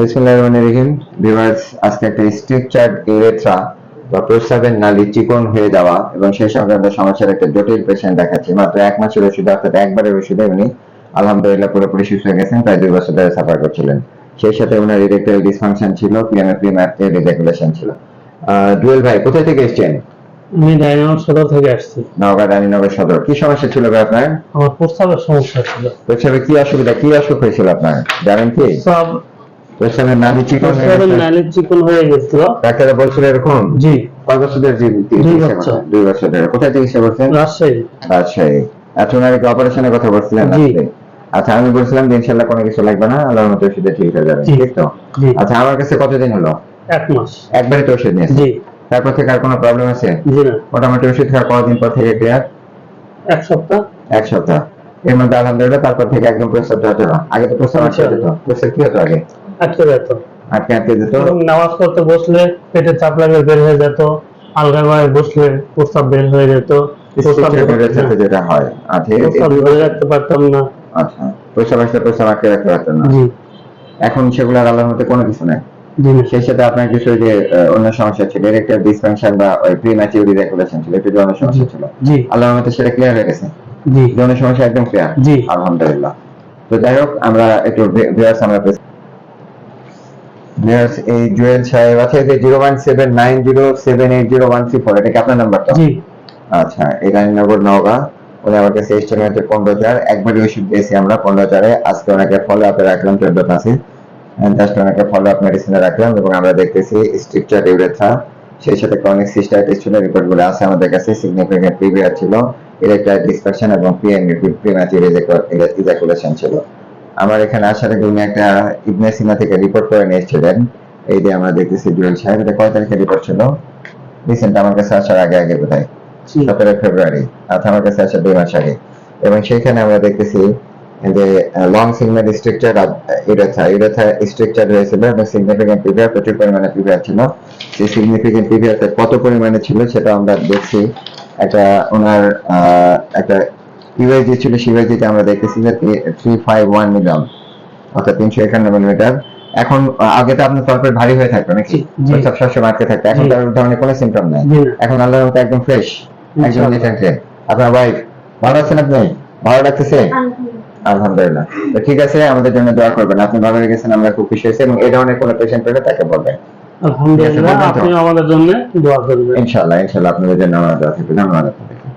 বিসমিল্লাহির রহমানির রহিম। ভিউয়ার্স আজকে একটা বা প্রস্রাবের নালী চিকন হয়ে যাওয়া এবং সেই সংক্রান্ত সমস্যার একটা জটিল পেশেন্ট দেখাচ্ছি। মাত্র এক মাসের ওষুধ অর্থাৎ একবারের ওষুধে উনি আলহামদুলিল্লাহ পুরোপুরি সুস্থ হয়ে গেছেন প্রায় দুই বছর ধরে সাফার করছিলেন। সেই সাথে ওনার ইরেকটাইল ডিসফাংশন ছিল রিজেকুলেশন ছিল। জুয়েল ভাই কোথায় থেকে এসেছেন? আমি সদর থেকে আসছি। নওগাঁ রানীনগর সদর। কি সমস্যা ছিল ভাই আপনার? আমার প্রস্তাবের সমস্যা ছিল। প্রস্রাবে কি অসুবিধা? কি অসুখ হয়েছিল আপনার? জানেন কি? চিকন চিকন হয়ে গেছিল। ডাক্তাররা বলছিল এরকম জি। কয় জি- দুই কোথায় চিকিৎসা করছেন রাজশাহী। রাজশাহী। আচ্ছা ওনার কি অপারেশনের কথা বলছিলেন। আচ্ছা আমি বলছিলাম যে ইনশাল্লাহ কোনো কিছু লাগবে না আল্লাহর মতো ওষুধে ঠিক হয়ে যাবে। ঠিক তো? আচ্ছা আমার কাছে কতদিন হলো? এক মাস। একবারই তো ওষুধ নিয়েছি? জি। তারপর থেকে আর কোনো প্রবলেম আছে? জি না। মোটামুটি ওষুধ খাওয়ার কতদিন পর থেকে ক্লিয়ার এক সপ্তাহ। এক সপ্তাহ। এর মধ্যে আলহামদুলিল্লাহ তারপর থেকে একদম না আগে তো প্রস্তাব আটকে যেত প্রস্তাব কি হতো আগে? আটকে যেত। আটকে আটকে যেত। নামাজ পড়তে বসলে পেটে চাপ লাগে বের হয়ে যেত আলগা বসলে প্রস্তাব বের হয়ে যেত। প্রস্তাব যেটা হয়। আচ্ছা প্রস্তাব ধরে রাখতে পারতাম না। আচ্ছা প্রস্তাব আসলে প্রস্তাব আটকে রাখতে না। জি। এখন সেগুলো আর আল্লাহর মধ্যে কোনো কিছু নাই। সেই সাথে আপনার কিছু যে অন্য সমস্যা ছিল ডিরেক্টর ডিসফাংশন বা ওই প্রিম্যাচিউরি রেগুলেশন ছিল একটু অন্য সমস্যা ছিল। আল্লাহর মধ্যে সেটা ক্লিয়ার হয়ে গেছে। জি। সমস্যা একদম ক্লিয়ার জি। আলহামদুলিল্লাহ। তো যাই হোক আমরা একটু ভিউয়ার্স আমরা ভিউয়ার্স এই জুয়েল সাহেব আছে যে zero one seven nine zero seven eight zero one three four এটা কি আপনার নাম্বারটা জি। আচ্ছা এই রানীনগর নওগাঁ। উনি আমার কাছে হচ্ছে পনেরো হাজার একবারই ওষুধ দিয়েছি আমরা পনেরো হাজারে আজকে ওনাকে ফলো আপে রাখলাম চোদ্দ মাসে জাস্ট ওনাকে ফলো আপ মেডিসিনে রাখলাম এবং আমরা দেখতেছি স্ট্রিকচার ইউরেথ্রা সেই সাথে ক্রনিক সিস্টাইটিস ছিল রিপোর্টগুলো আছে আমাদের কাছে সিগনিফিকেন্ট প্রিভিয়ার ছিল। ডিসপারশন এবং ইজাকুলেশন ছিল। আমার এখানে আসার আগে উনি একটা ইবনে সিনা থেকে রিপোর্ট করে নিয়ে এসেছিলেন এই যে আমরা দেখতেছি জুয়েল সাহেব এটা কয় তারিখে রিপোর্ট ছিল? রিসেন্ট আমার কাছে আসার আগে আগে সতেরো ফেব্রুয়ারি। অর্থাৎ আমার কাছে আসে দুই মাস আগে। এবং সেইখানে আমরা দেখতেছি যে long signal structure urethra urethra structure হয়েছিল এবং সিগনিফিকেন্ট প্রচুর পরিমাণে পিভিআর ছিল। সেই সিগনিফিকেন্ট পিভিআর কত পরিমাণে ছিল সেটা আমরা দেখছি। একটা ওনার একটা ইউএসজি ছিল সিউএসজিতে আমরা দেখতেছি যে থ্রি ফাইভ ওয়ান মিলিয়ন অর্থাৎ তিনশো একান্ন মিলিমিটার এখন আগে তো আপনার তরফের ভারী হয়ে থাকতো নাকি। সব সবসময় আটকে থাকতো। এখন তার ধরনের কোনো সিমটম নাই। এখন আল্লাহর মতো একদম ফ্রেশ একদম ইনশাআল্লাহ। নিট আপনার ওয়াইফ ভালো আছেন আপনি? ভালো লাগতেছে? আলহামদুলিল্লাহ। তো ঠিক আছে আমাদের জন্য দোয়া করবেন। আপনি ভালো হয়ে গেছেন আমরা খুব খুশি হয়েছি এবং এই ধরনের কোনো পেশেন্ট পেলে তাকে বলবেন। আলহামদুলিল্লাহ? আপনি আমাদের জন্য দোয়া করবেন। ইনশাআল্লাহ ইনশাআল্লাহ আপনাদের জন্য আমরা দোয়া থাকবে। ধন্যবাদ আপনাদের